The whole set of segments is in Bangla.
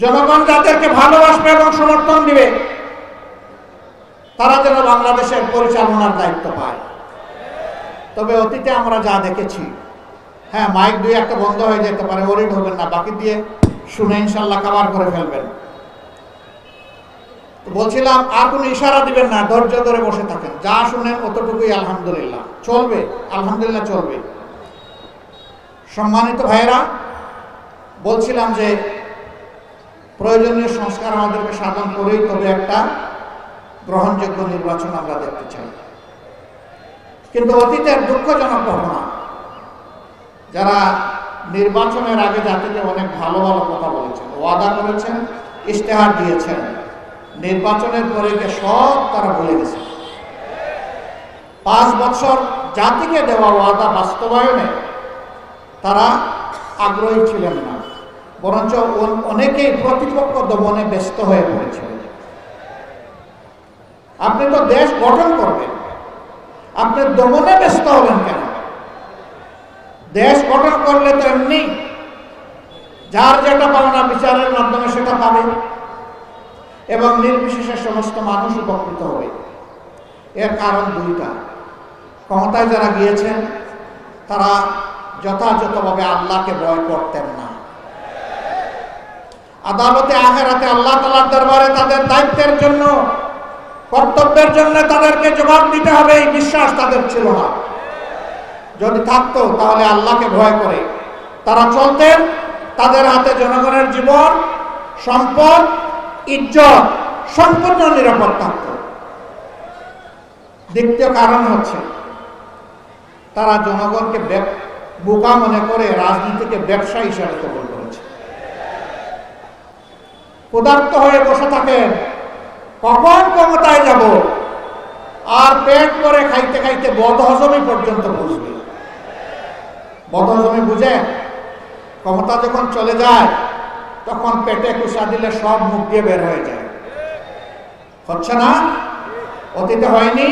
জনগণ যাদেরকে ভালোবাসবে এবং সমর্থন দিবে, তারা যেন বাংলাদেশের পরিচালনার দায়িত্ব পায়। তবে অতীতে আমরা যা দেখেছি হ্যাঁ মাইক দুই একটা বন্ধ হয়ে যেতে পারে ওরিড হবেন না, বাকি দিয়ে শুনে ইনশাল্লাহ কাবার করে ফেলবেন। বলছিলাম, আর কোনো ইশারা দিবেন না, ধৈর্য ধরে বসে থাকেন, যা শুনেন অতটুকুই আলহামদুলিল্লাহ। চলবে আলহামদুলিল্লাহ চলবে। সম্মানিত ভাইয়েরা, বলছিলাম যে প্রয়োজনীয় সংস্কার আমাদেরকে সাধন করেই তবে একটা গ্রহণযোগ্য নির্বাচন আমরা দেখতে চাই। কিন্তু অতীতের দুঃখজনক ঘটনা, যারা নির্বাচনের আগে জাতিকে অনেক ভালো ভালো কথা বলেছেন, ওয়াদা করেছেন, ইশতেহার দিয়েছেন, নির্বাচনের পরে সব তারা ভুলে গেছে। পাঁচ বছর জাতিকে দেওয়া ওয়াদা বাস্তবায়নে তারা আগ্রহী ছিলেন না। বরঞ্চ অন- অনেকেই প্রতিপক্ষ দমনে ব্যস্ত হয়ে পড়েছিলেন আপনি তো দেশ গঠন করবেন। আপনি দমনে ব্যস্ত হবেন কেন? দেশ গঠন করলে তো এমনি যার যেটা পাওনা বিচারের মাধ্যমে সেটা পাবে এবং নির্বিশেষে সমস্ত মানুষ উপকৃত হবে। এর কারণ দুইটা। ক্ষমতায় যারা গিয়েছেন, তারা যথাযথভাবে আল্লাহকে ভয় করতেন না। আদালতে আখেরাতে আল্লাহ তালার দরবারে তাদের দায়িত্বের জন্য, কর্তব্যের জন্য তাদেরকে জবাব দিতে হবে, এই বিশ্বাস তাদের ছিল না। যদি থাকতো, তাহলে আল্লাহকে ভয় করে। তারা চলতেন, তাদের হাতে জনগণের জীবন, সম্পদ, ইজ্জত সম্পূর্ণ নিরাপদ থাকত। দ্বিতীয় কারণ হচ্ছে, তারা জনগণকে বোকা মনে করে রাজনীতিকে ব্যবসা হিসাবে কবল করেছে। ক্ষুধার্ত হয়ে বসে থাকেন, কখন ক্ষমতায় যাব? আর পেট করে খাইতে খাইতে বদহজমি পর্যন্ত বুঝবে বদহজমি বুঝে? ক্ষমতা যখন চলে যায়, তখন পেটে কুসা দিলে সব মুখ দিয়ে বের হয়ে যায়। হচ্ছে না? অতীতে হয়নি?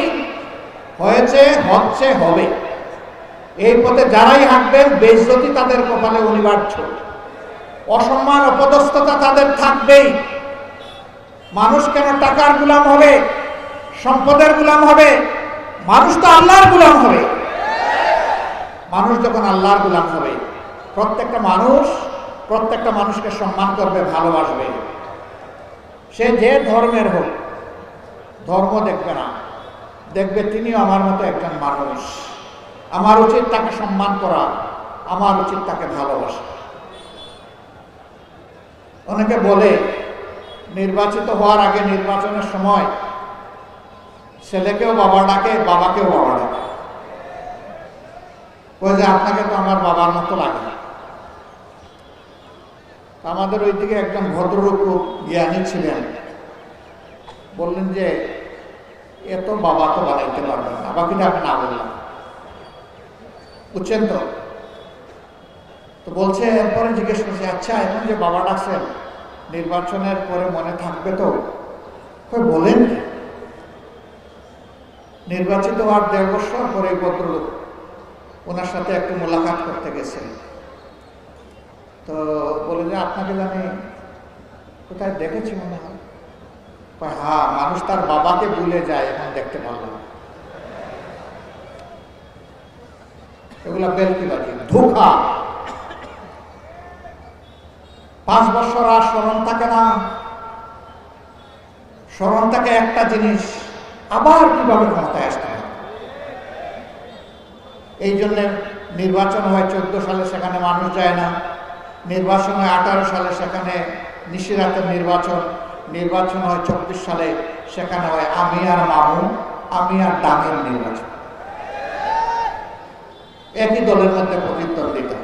হয়েছে, হচ্ছে, হবে। এই পথে যারাই হাঁটবেন বেজতি তাদের কপালে অনিবার্য। অসম্মান অপদস্থতা তাদের থাকবেই। মানুষ কেন টাকার গুলাম হবে? সম্পদের গুলাম হবে? মানুষ তো আল্লাহর গুলাম হবে। মানুষ যখন আল্লাহর গুলাম হবে, প্রত্যেকটা মানুষ প্রত্যেকটা মানুষকে সম্মান করবে, ভালোবাসবে। সে যে ধর্মের হোক, ধর্ম দেখবে না। দেখবে তিনিও আমার মতো একজন মানুষ। আমার উচিত তাকে সম্মান করা, আমার উচিত তাকে ভালোবাসা। অনেকে বলে, নির্বাচিত হওয়ার আগে নির্বাচনের সময় ছেলেকেও বাবা ডাকে, বাবাকেও বাবা ডাকে। ওই যে, আপনাকে তো আমার বাবার মতো লাগে না। আমাদের ওই দিকে একজন ভদ্ররূপ জ্ঞানী ছিলেন। বললেন যে, এত বাবা তো বানাইতে পারবেন না। বাকিটা আমি না বললাম। বুঝছেন তো? তো বলছে, এরপরে জিজ্ঞেস করছে আচ্ছা এখন যে বাবা ডাকছেন নির্বাচনের পরে মনে থাকবে তো? বলেন নির্বাচিত হওয়ার দেড় বছর পরে ভদ্রলোক ওনার সাথে একটু মোলাকাত করতে গেছে। তো বলে যে, আপনাকে জানি কোথায় দেখেছি মনে হয়? হ্যাঁ মানুষ তার বাবাকে ভুলে যায়, এখন দেখতে পারলাম এগুলা বেলকিবাজি ধোকা। পাঁচ বছর আর স্মরণ থাকে না। স্মরণ থাকে একটা জিনিস, আবার কীভাবে ক্ষমতায় আসতে হবে এই জন্য নির্বাচন হয় চোদ্দ সালে, সেখানে মানুষ যায় না। নির্বাচন হয় আঠারো সালে, সেখানে নিশিরাতের নির্বাচন। নির্বাচন হয় চব্বিশ সালে, সেখানে হয় আমি আর মামু আমি আর দামের নির্বাচন। একই দলের মধ্যে প্রতিদ্বন্দ্বিতা।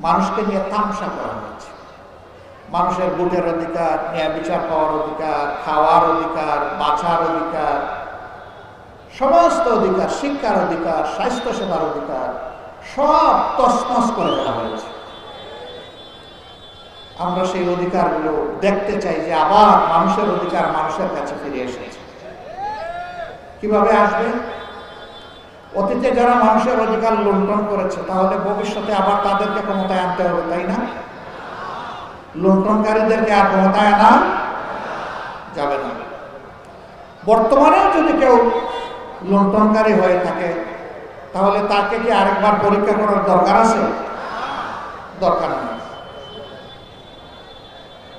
মানুষকে নিয়ে তামসা করা হচ্ছে। মানুষের ভোটের অধিকার, ন্যায় বিচার পাওয়ার অধিকার, খাওয়ার অধিকার, বাঁচার অধিকার, সমস্ত অধিকার, শিক্ষার অধিকার স্বাস্থ্য সেবার অধিকার, সব তসমস করে ফেলা হয়েছে। আমরা সেই অধিকারগুলো দেখতে চাই যে আবার মানুষের অধিকার মানুষের কাছে ফিরে এসেছে। কীভাবে আসবে? অতীতে যারা মানুষের অধিকার লুণ্ঠন করেছে, তাহলে ভবিষ্যতে আবার তাদেরকে ক্ষমতায় আনতে হবে, তাই না? লুণ্ঠনকারীদেরকে আর ক্ষমতায় আনা যাবে না। বর্তমানেও যদি কেউ লুণ্ঠনকারী হয়ে থাকে, তাহলে তাকে কি আরেকবার পরীক্ষা করার দরকার আছে? দরকার নেই।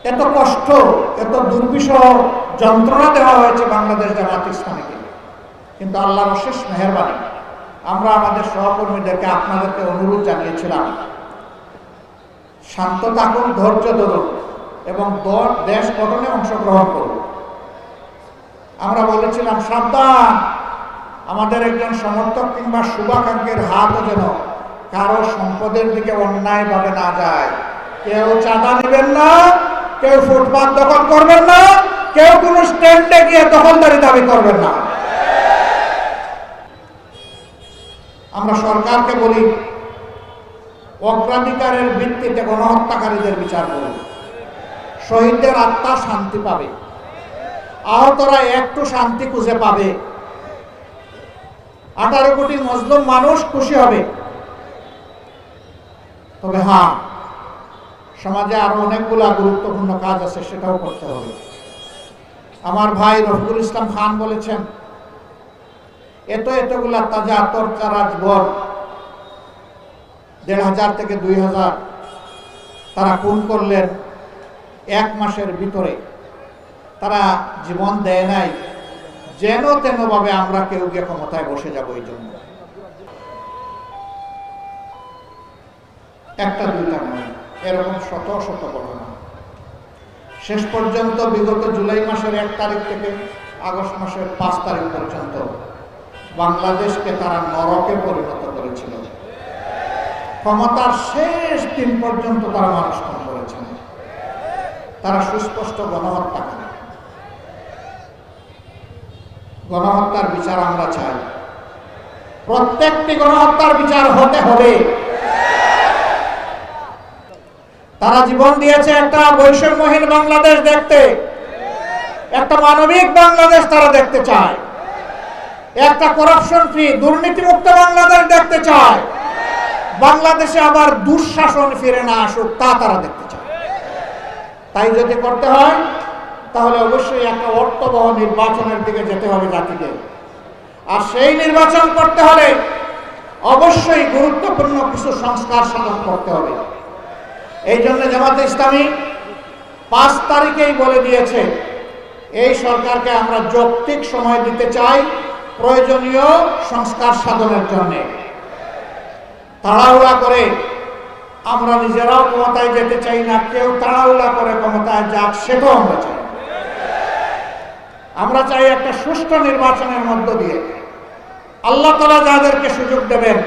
এত কষ্ট, এত দুর্বিষহ যন্ত্রণা দেওয়া হয়েছে বাংলাদেশ জামাত ইসলামীকে। কিন্তু আল্লাহর অশেষ মেহরবানি। আমরা আমাদের সহকর্মীদেরকে আপনাদেরকে অনুরোধ জানিয়েছিলাম, শান্ত থাকুন, ধৈর্য ধরুন এবং দেশ গঠনে অংশগ্রহণ করুন। আমরা বলেছিলাম, সাবধান! আমাদের একজন সমর্থক কিংবা শুভাকাঙ্ক্ষের হাতও যেন কারও সম্পদের দিকে অন্যায়ভাবে না যায়। কেউ চাঁদা নেবেন না, কেউ ফুটপাত দখল করবেন না, কেউ কোনো স্ট্যান্ডে গিয়ে দখলদারি দাবি করবেন না। আমরা সরকারকে বলি, অগ্রাধিকারের ভিত্তিতে গণহত্যাকারীদের বিচার করুন। শহীদদের আত্মা শান্তি পাবে। আহতরা একটু শান্তি খুঁজে পাবে। আঠারো কোটি মজলুম মানুষ খুশি হবে। তবে হ্যাঁ সমাজে আরও অনেকগুলা গুরুত্বপূর্ণ কাজ আছে, সেটাও করতে হবে। আমার ভাই রফিকুল ইসলাম খান বলেছেন এত এতগুলা তাজা তরচারাজ বল দেড় হাজার থেকে দুই হাজার তারা খুন করলেন এক মাসের ভিতরে। তারা জীবন দেয় নাই। যেন তেন ভাবে আমরা কেউ গিয়ে ক্ষমতায় বসে যাব এই জন্য। একটা দুইটা নয়, এরকম শত শত ঘটনা। শেষ পর্যন্ত বিগত জুলাই মাসের এক তারিখ থেকে আগস্ট মাসের পাঁচ তারিখ পর্যন্ত বাংলাদেশকে তারা নরকে পরিণত করেছিল। ক্ষমতার শেষ দিন পর্যন্ত তারা মানুষ খুন করেছেন তারা সুস্পষ্ট গণহত্যা করে। গণহত্যার বিচার আমরা চাই। প্রত্যেকটি গণহত্যার বিচার হতে হবে তারা জীবন দিয়েছে একটা বৈষম্যহীন বাংলাদেশ দেখতে। একটা মানবিক বাংলাদেশ তারা দেখতে চায়। একটা করাপশন ফ্রি দুর্নীতিমুক্ত বাংলাদেশ দেখতে চায়। বাংলাদেশে আবার দুঃশাসন ফিরে না আসুক, তা তারা দেখতে চায়। তাই যদি করতে হয়, তাহলে অবশ্যই একটা অর্থবহ নির্বাচনের দিকে যেতে হবে জাতিকে। আর সেই নির্বাচন করতে হলে অবশ্যই গুরুত্বপূর্ণ কিছু সংস্কার সাধন করতে হবে। এই জন্য জামাতে ইসলামী পাঁচ তারিখেই বলে দিয়েছে, এই সরকারকে আমরা যৌক্তিক সময় দিতে চাই। প্রয়োজনীয় সংস্কার সাধনের জন্য। তাড়াহুড়া করে আমরা নিজেরাও ক্ষমতায় যেতে চাই না, কেউ তাড়াহুড়া করে ক্ষমতায় যাক, সেটাও আমরা চাই আমরা চাই একটা সুষ্ঠু নির্বাচনের মধ্য দিয়ে আল্লাহ তালা যাদেরকে সুযোগ দেবেন